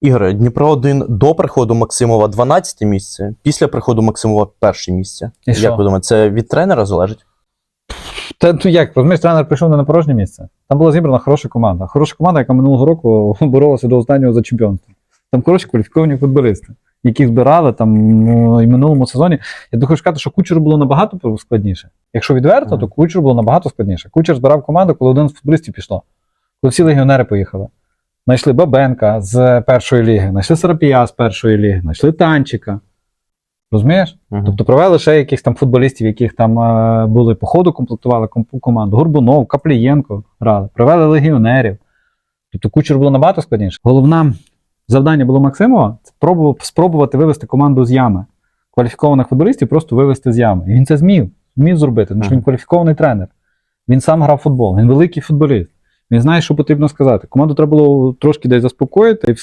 Ігор, Дніпро 1 до приходу Максимова 12 місце, після приходу Максимова перше місце. І що? Як ви думаєте, це від тренера залежить? Та ну як, розумієш, тренер прийшов не на порожнє місце. Там була зібрана хороша команда. Хороша команда, яка минулого року боролася до останнього за чемпіонство. Там хороші кваліфіковані футболісти, яких збирали там ну, і в минулому сезоні. Я думаю сказати, що кучеру було набагато складніше. Якщо відверто, то Мгм. кучеру було набагато складніше. Кучер збирав команду, коли один з футболістів пішло. Коли всі легіонери поїхали. Знайшли Бабенка з першої ліги, знайшли Сарапія з першої ліги, знайшли Танчика. Розумієш? Мгм. Тобто провели ще якихось там футболістів, яких там е, були по ходу, комплектували комп- команду. Горбунов, Каплієнко грали, привели легіонерів. Тобто кучер було набагато складніше. Головне завдання було Максимова це спробувати вивести команду з ями. Кваліфікованих футболістів просто вивести з ями. І він це змів, змів зробити, тому що він кваліфікований тренер. Він сам грав футбол, він великий футболіст. Він знає, що потрібно сказати. Команду треба було трошки десь заспокоїти і все.